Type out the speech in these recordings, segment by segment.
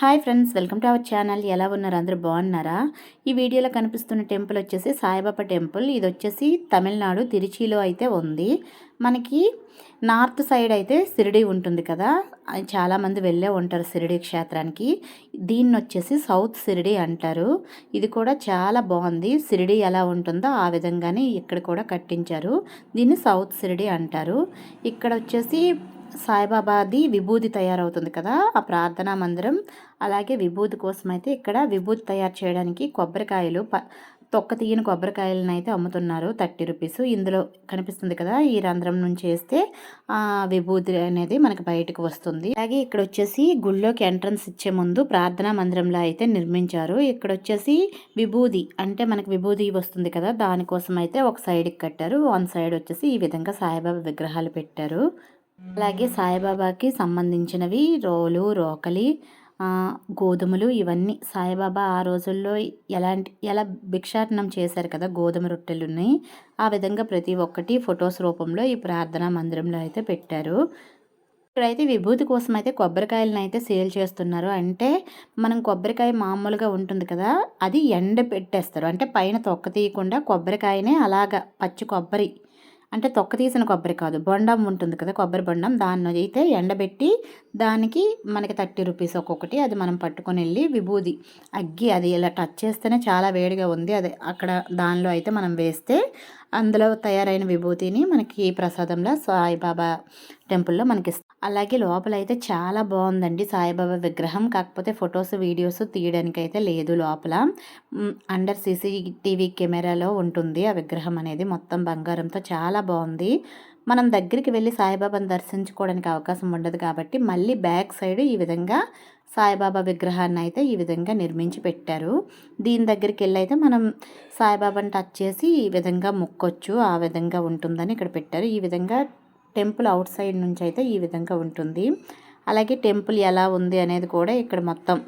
Hi friends welcome to our channel. ఎలా ఉన్నారు? అందరూ బాగున్నారా? ఈ వీడియోలో కనిపిస్తున్న టెంపుల్ వచ్చేసి సాయిబాబా టెంపుల్. ఇది వచ్చేసి తమిళనాడు తిరుచిలో అయితే ఉంది. మనకి నార్త్ సైడ్ అయితే సిరిడి ఉంటుంది కదా. చాలామంది వెళ్ళే ఉంటారు సిరిడి క్షేత్రానికి. దీన్ని వచ్చేసి సౌత్ సిరిడి అంటారు. ఇది కూడా చాలా బాగుంది. సిరిడి ఎలా ఉంటుందో ఆ విధంగానే ఇక్కడ కూడా కట్టించారు. దీన్ని సౌత్ సిరిడి అంటారు. ఇక్కడ వచ్చేసి సాయిబాబాది విభూది తయారవుతుంది కదా ఆ ప్రార్థనా మందిరం. అలాగే విభూతి కోసం అయితే ఇక్కడ విభూతి తయారు చేయడానికి కొబ్బరికాయలు ప తొక్క తీయని కొబ్బరికాయలను అయితే అమ్ముతున్నారు థర్టీ రూపీస్. ఇందులో కనిపిస్తుంది కదా ఈ రంధ్రం నుంచి వేస్తే విభూతి అనేది మనకి బయటకు వస్తుంది. అలాగే ఇక్కడ వచ్చేసి గుళ్ళోకి ఎంట్రన్స్ ఇచ్చే ముందు ప్రార్థనా మందిరంలో అయితే నిర్మించారు. ఇక్కడ వచ్చేసి విభూది అంటే మనకి విభూది వస్తుంది కదా దానికోసం అయితే ఒక సైడ్కి కట్టారు. వన్ సైడ్ వచ్చేసి ఈ విధంగా సాయిబాబా విగ్రహాలు పెట్టారు. అలాగే సాయిబాబాకి సంబంధించినవి రోలు రోకలి గోధుమలు ఇవన్నీ. సాయిబాబా ఆ రోజుల్లో ఎలాంటి ఎలా భిక్షాటనం చేశారు కదా గోధుమ రొట్టెలు ఉన్నాయి ఆ విధంగా ప్రతి ఒక్కటి ఫొటోస్ రూపంలో ఈ ప్రార్థనా మందిరంలో అయితే పెట్టారు. ఇక్కడైతే విభూతి కోసం అయితే కొబ్బరికాయలను అయితే సేల్ చేస్తున్నారు. అంటే మనం కొబ్బరికాయ మామూలుగా ఉంటుంది కదా అది ఎండ పెట్టేస్తారు. అంటే పైన తొక్క తీయకుండా కొబ్బరికాయనే అలాగా పచ్చి కొబ్బరి అంటే తొక్క తీసిన కొబ్బరి కాదు బొండం ఉంటుంది కదా కొబ్బరి బొండం. దాన్ని అయితే ఎండబెట్టి దానికి మనకి థర్టీ రూపీస్ ఒక్కొక్కటి. అది మనం పట్టుకొని వెళ్ళి విభూది అగ్గి అది ఇలా టచ్ చేస్తేనే చాలా వేడిగా ఉంది. అది అక్కడ దానిలో అయితే మనం వేస్తే అందులో తయారైన విభూతిని మనకి ప్రసాదంలో సాయిబాబా టెంపుల్లో మనకి అలాగే లోపల అయితే చాలా బాగుందండి సాయిబాబా విగ్రహం. కాకపోతే ఫొటోస్ వీడియోస్ తీయడానికి అయితే లేదు లోపల. అండర్ సీసీటీవీ కెమెరాలో ఉంటుంది ఆ విగ్రహం అనేది. మొత్తం బంగారంతో చాలా బాగుంది మనం దగ్గరికి వెళ్ళి సాయిబాబాను దర్శించుకోవడానికి అవకాశం ఉండదు కాబట్టి మళ్ళీ బ్యాక్ సైడ్ ఈ విధంగా సాయిబాబా విగ్రహాన్ని అయితే ఈ విధంగా నిర్మించి పెట్టారు. దీని దగ్గరికి వెళ్ళి అయితే మనం సాయిబాబాని టచ్ చేసి ఈ విధంగా మొక్కొచ్చు ఆ విధంగా ఉంటుందని ఇక్కడ పెట్టారు. ఈ విధంగా టెంపుల్ అవుట్ సైడ్ నుంచి అయితే ఈ విధంగా ఉంటుంది. అలాగే టెంపుల్ ఎలా ఉంది అనేది కూడా ఇక్కడ మొత్తం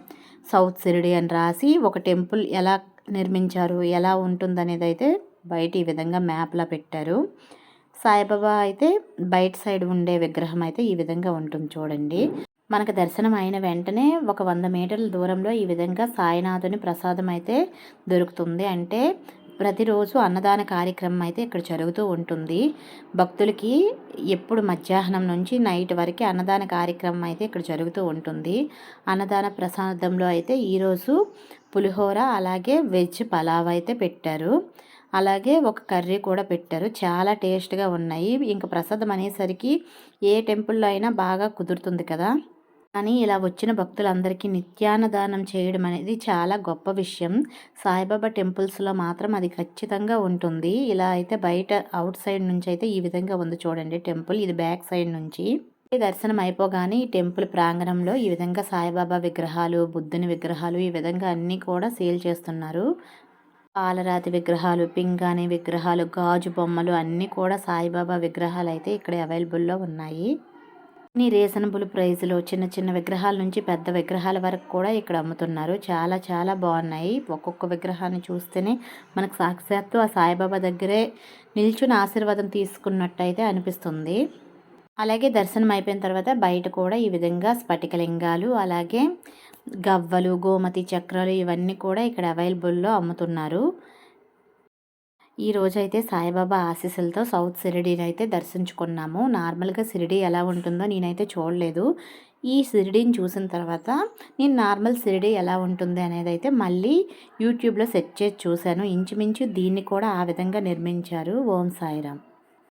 సౌత్ సిరిడి అని రాసి ఒక టెంపుల్ ఎలా నిర్మించారు ఎలా ఉంటుంది అనేది అయితే బయట ఈ విధంగా మ్యాప్లా పెట్టారు. సాయిబాబా అయితే బయట సైడ్ ఉండే విగ్రహం అయితే ఈ విధంగా ఉంటుంది చూడండి. మనకు దర్శనం అయిన వెంటనే ఒక వంద మీటర్ల దూరంలో ఈ విధంగా సాయినాథుని ప్రసాదం అయితే దొరుకుతుంది. అంటే ప్రతిరోజు అన్నదాన కార్యక్రమం అయితే ఇక్కడ జరుగుతూ ఉంటుంది. భక్తులకి ఎప్పుడు మధ్యాహ్నం నుంచి నైట్ వరకు అన్నదాన కార్యక్రమం అయితే ఇక్కడ జరుగుతూ ఉంటుంది. అన్నదాన ప్రసాదంలో అయితే ఈరోజు పులిహోర అలాగే వెజ్ పలావ్ అయితే పెట్టారు. అలాగే ఒక కర్రీ కూడా పెట్టారు. చాలా టేస్ట్గా ఉన్నాయి. ఇంకా ప్రసాదం అనేసరికి ఏ టెంపుల్లో అయినా బాగా కుదురుతుంది కదా. కానీ ఇలా వచ్చిన భక్తులందరికీ నిత్యాన్నదానం చేయడం అనేది చాలా గొప్ప విషయం. సాయిబాబా టెంపుల్స్లో మాత్రం అది ఖచ్చితంగా ఉంటుంది. ఇలా అయితే బయట అవుట్ సైడ్ నుంచి అయితే ఈ విధంగా ఉంది చూడండి టెంపుల్. ఇది బ్యాక్ సైడ్ నుంచి. దర్శనం అయిపోగానే ఈ టెంపుల్ ప్రాంగణంలో ఈ విధంగా సాయిబాబా విగ్రహాలు బుద్ధుని విగ్రహాలు ఈ విధంగా అన్నీ కూడా సేల్ చేస్తున్నారు. పాలరాతి విగ్రహాలు పింగాణి విగ్రహాలు గాజు బొమ్మలు అన్నీ కూడా సాయిబాబా విగ్రహాలు అయితే ఇక్కడ అవైలబుల్లో ఉన్నాయి. ఈ రీజనబుల్ ప్రైస్లో చిన్న చిన్న విగ్రహాల నుంచి పెద్ద విగ్రహాల వరకు కూడా ఇక్కడ అమ్ముతున్నారు. చాలా చాలా బాగున్నాయి. ఒక్కొక్క విగ్రహాన్ని చూస్తేనే మనకు సాక్షాత్తు ఆ సాయిబాబా దగ్గరే నిల్చుని ఆశీర్వాదం తీసుకున్నట్టయితే అనిపిస్తుంది. అలాగే దర్శనం అయిపోయిన తర్వాత బయట కూడా ఈ విధంగా స్ఫటికలింగాలు అలాగే గవ్వలు గోమతి చక్రాలు ఇవన్నీ కూడా ఇక్కడ అవైలబుల్లో అమ్ముతున్నారు. ఈ రోజైతే సాయిబాబా ఆశీస్సులతో సౌత్ సిరిడీని అయితే దర్శించుకున్నాము. నార్మల్గా షిరిడీ ఎలా ఉంటుందో నేనైతే చూడలేదు. ఈ సిరిడీని చూసిన తర్వాత నేను నార్మల్ సిరిడి ఎలా ఉంటుంది అనేది అయితే మళ్ళీ యూట్యూబ్లో సెర్చ్ చేసి చూశాను. ఇంచుమించు దీన్ని కూడా ఆ విధంగా నిర్మించారు ఓం సాయిరామ్.